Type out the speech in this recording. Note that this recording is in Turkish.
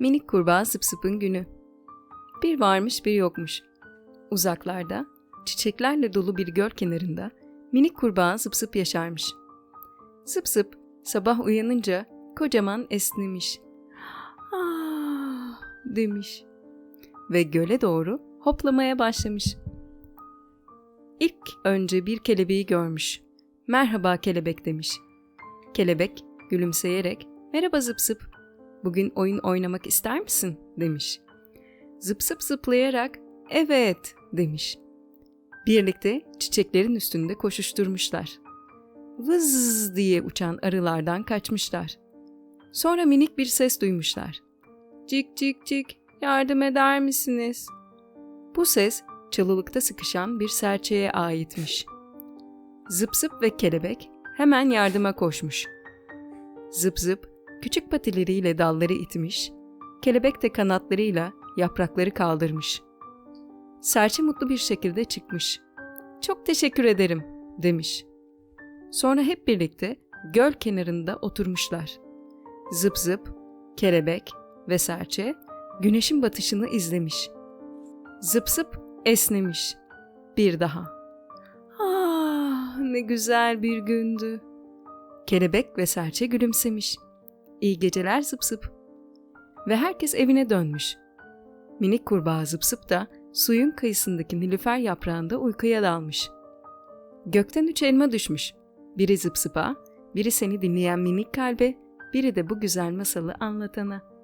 Minik kurbağa Zıp Zıp'ın günü. Bir varmış bir yokmuş. Uzaklarda, çiçeklerle dolu bir göl kenarında minik kurbağa Zıp yaşarmış. Zıp sabah uyanınca kocaman esnemiş. Ah demiş. Ve göle doğru hoplamaya başlamış. İlk önce bir kelebeği görmüş. Merhaba kelebek demiş. Kelebek gülümseyerek merhaba zıp zıp. Bugün oyun oynamak ister misin? demiş. Zıp zıp zıplayarak evet demiş. Birlikte çiçeklerin üstünde koşuşturmuşlar. Vız diye uçan arılardan kaçmışlar. Sonra minik bir ses duymuşlar. Cik cik cik yardım eder misiniz? Bu ses çalılıkta sıkışan bir serçeye aitmiş. Zıp zıp ve kelebek hemen yardıma koşmuş. Zıp zıp küçük patileriyle dalları itmiş, kelebek de kanatlarıyla yaprakları kaldırmış. Serçe mutlu bir şekilde çıkmış. Çok teşekkür ederim demiş. Sonra hep birlikte göl kenarında oturmuşlar. Zıp zıp, kelebek ve serçe güneşin batışını izlemiş. Zıp zıp esnemiş. Bir daha. Ah ne güzel bir gündü. Kelebek ve serçe gülümsemiş. İyi geceler zıp zıp. Ve herkes evine dönmüş. Minik kurbağa zıp zıp da suyun kıyısındaki nilüfer yaprağında uykuya dalmış. Gökten üç elma düşmüş. Biri zıp zıpa, biri seni dinleyen minik kalbe, biri de bu güzel masalı anlatana.